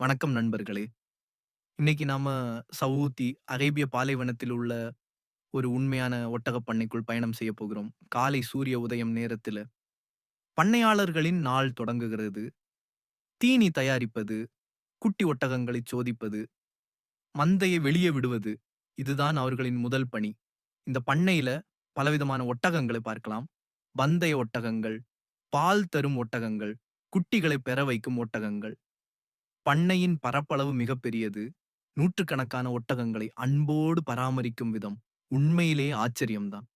வணக்கம் நண்பர்களே! இன்னைக்கு நாம சவுதி அரேபிய பாலைவனத்தில் உள்ள ஒரு உண்மையான ஒட்டகப் பண்ணைக்குள் பயணம் செய்ய போகிறோம். காலை சூரிய உதயம் நேரத்துல பண்ணையாளர்களின் நாள் தொடங்குகிறது. தீனி தயாரிப்பது, குட்டி ஒட்டகங்களைச் சோதிப்பது, மந்தையை வெளியே விடுவது. இதுதான் அவர்களின் முதல் பணி. இந்த பண்ணையில பலவிதமான ஒட்டகங்களை பார்க்கலாம். பந்தய ஒட்டகங்கள், பால் தரும் ஒட்டகங்கள், குட்டிகளைப் பெற வைக்கும் ஒட்டகங்கள். பண்ணையின் பரப்பளவு மிகப்பெரியது. நூற்றுக்கணக்கான ஒட்டகங்களை அன்போடு பராமரிக்கும் விதம் உண்மையிலே ஆச்சரியம்தான்.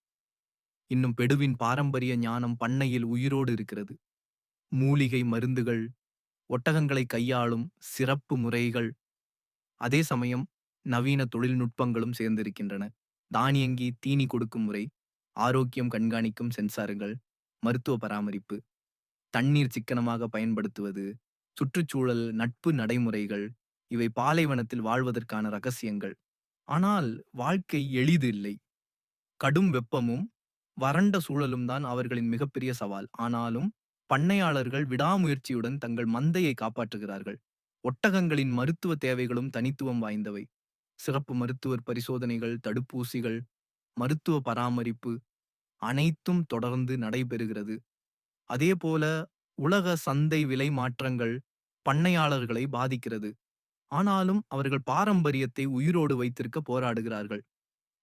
இன்னும் பெடுவின் பாரம்பரிய ஞானம் பண்ணையில் உயிரோடு இருக்கிறது. மூலிகை மருந்துகள், ஒட்டகங்களை கையாளும் சிறப்பு முறைகள், அதே சமயம் நவீன தொழில்நுட்பங்களும் சேர்ந்திருக்கின்றன. தானியங்கி தீனி கொடுக்கும் முறை, ஆரோக்கியம் கண்காணிக்கும் சென்சார்கள், மருத்துவ பராமரிப்பு, தண்ணீர் சிக்கனமாக பயன்படுத்துவது, சுற்றுச்சூழல் நட்பு நடைமுறைகள், இவை பாலைவனத்தில் வாழ்வதற்கான ரகசியங்கள். ஆனால் வாழ்க்கை எளிது இல்லை. கடும் வெப்பமும், வறண்ட சூழலும் தான் அவர்களின் மிகப்பெரிய சவால். ஆனாலும் பண்ணையாளர்கள் விடாமுயற்சியுடன் தங்கள் மந்தையை காப்பாற்றுகிறார்கள். ஒட்டகங்களின் மருத்துவ தேவைகளும் தனித்துவம் வாய்ந்தவை. சிறப்பு மருத்துவர் பரிசோதனைகள், தடுப்பூசிகள், மருத்துவ பராமரிப்பு அனைத்தும் தொடர்ந்து நடைபெறுகிறது. அதேபோல உலக சந்தை விலை மாற்றங்கள் பண்ணையாளர்களை பாதிக்கிறது. ஆனாலும் அவர்கள் பாரம்பரியத்தை உயிரோடு வைத்திருக்க போராடுகிறார்கள்.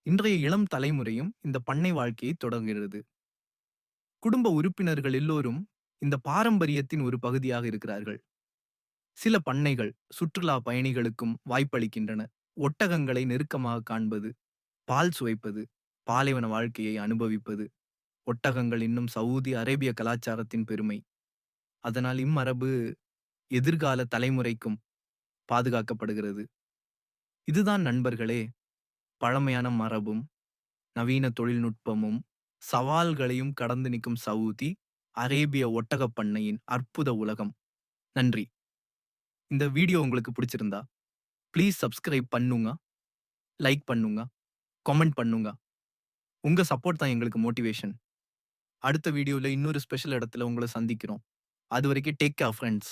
இன்றைய இளம் தலைமுறையும் இந்த பண்ணை வாழ்க்கையை தொடங்குகிறது குடும்ப உறுப்பினர்கள் எல்லோரும் இந்த பாரம்பரியத்தின் ஒரு பகுதியாக இருக்கிறார்கள். சில பண்ணைகள் சுற்றுலா பயணிகளுக்கும் வாய்ப்பளிக்கின்றன. ஒட்டகங்களை நெருக்கமாக காண்பது, பால் சுவைப்பது, பாலைவன வாழ்க்கையை அனுபவிப்பது. ஒட்டகங்கள் இன்னும் சவுதி அரேபிய கலாச்சாரத்தின் பெருமை. அதனால் இம்மரபு எதிர்கால தலைமுறைக்கும் பாதுகாக்கப்படுகிறது. இதுதான் நண்பர்களே, பழமையான மரபும், நவீன தொழில்நுட்பமும், சவால்களையும் கடந்து நிற்கும் சவுதி அரேபிய ஒட்டகப் பண்ணையின் அற்புத உலகம். நன்றி. இந்த வீடியோ உங்களுக்கு பிடிச்சிருந்தா, ப்ளீஸ் சப்ஸ்கிரைப் பண்ணுங்க, லைக் பண்ணுங்க, கமெண்ட் பண்ணுங்க. உங்க சப்போர்ட் தான் எங்களுக்கு மோட்டிவேஷன். அடுத்த வீடியோல இன்னொரு ஸ்பெஷல் இடத்துல உங்கள சந்திக்கிறோம். அதுவரைக்கும் டேக் கேர் ஃப்ரெண்ட்ஸ்